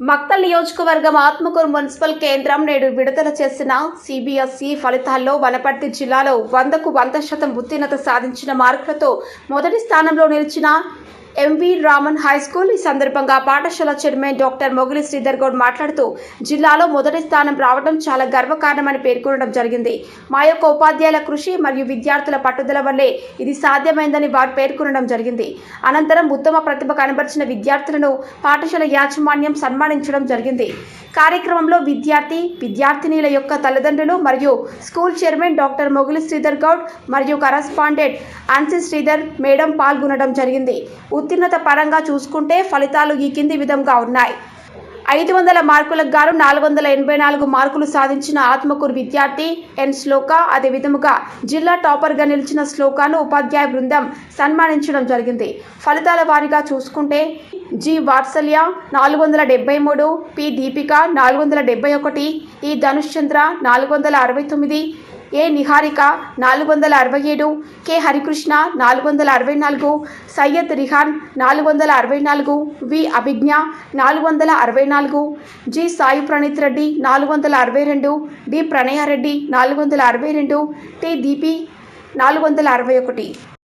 మక్తల్ నియోజకవర్గం ఆత్మకూరు మున్సిపల్ కేంద్రం నేడు విడుదల చేసిన సిబిఎస్ఈ ఫలితాల్లో వనపర్తి జిల్లాలో వందకు వంద శాతం ఉత్తీర్ణత సాధించిన మార్కులతో మొదటి స్థానంలో నిలిచిన ఎంవి రామన్ హై స్కూల్ ఈ సందర్భంగా పాఠశాల చైర్మన్ డాక్టర్ మొగిలి శ్రీధర్ గౌడ్ మాట్లాడుతూ జిల్లాలో మొదటి స్థానం రావడం చాలా గర్వకారణమని పేర్కొనడం జరిగింది. మా యొక్క ఉపాధ్యాయుల కృషి మరియు విద్యార్థుల పట్టుదల వల్లే ఇది సాధ్యమైందని వారు పేర్కొనడం జరిగింది. అనంతరం ఉత్తమ ప్రతిభ కనబరిచిన విద్యార్థులను పాఠశాల యాజమాన్యం సన్మానించడం జరిగింది. కార్యక్రమంలో విద్యార్థి విద్యార్థినీల యొక్క తల్లిదండ్రులు మరియు school chairman doctor Moguli Sridhar Goud మరియు కరస్పాండెంట్ ఆన్సీ శ్రీధర్ మేడం పాల్గొనడం జరిగింది. ఉత్తీర్ణత పరంగా చూసుకుంటే ఫలితాలు ఈ కింది విధంగా ఉన్నాయి. ఐదు వందల మార్కులకు గాను నాలుగు వందల ఎనభై నాలుగు మార్కులు సాధించిన ఆత్మకూరు విద్యార్థి ఎన్ శ్లోక. అదే విధముగా జిల్లా టాపర్గా నిలిచిన శ్లోకాను ఉపాధ్యాయ బృందం సన్మానించడం జరిగింది. ఫలితాల వారీగా చూసుకుంటే జి వాత్సల్య నాలుగు వందల డెబ్బై మూడు పి దీపిక నాలుగు వందల డెబ్బై ఒకటి ఈ ధనుష్ చంద్ర నాలుగు వందల అరవై తొమ్మిది ఏ నిహారిక నాలుగు వందల అరవై ఏడు కె హరికృష్ణ నాలుగు వందల అరవై నాలుగు సయ్యద్ రిహాన్ నాలుగు వందల అరవై నాలుగు వి అభిజ్ఞ నాలుగు వందల అరవై నాలుగు జి సాయి ప్రణీత్ రెడ్డి నాలుగు వందల అరవై రెండు డి ప్రణయారెడ్డి నాలుగు వందల అరవై రెండు టి దీపి నాలుగు వందల అరవై ఒకటి.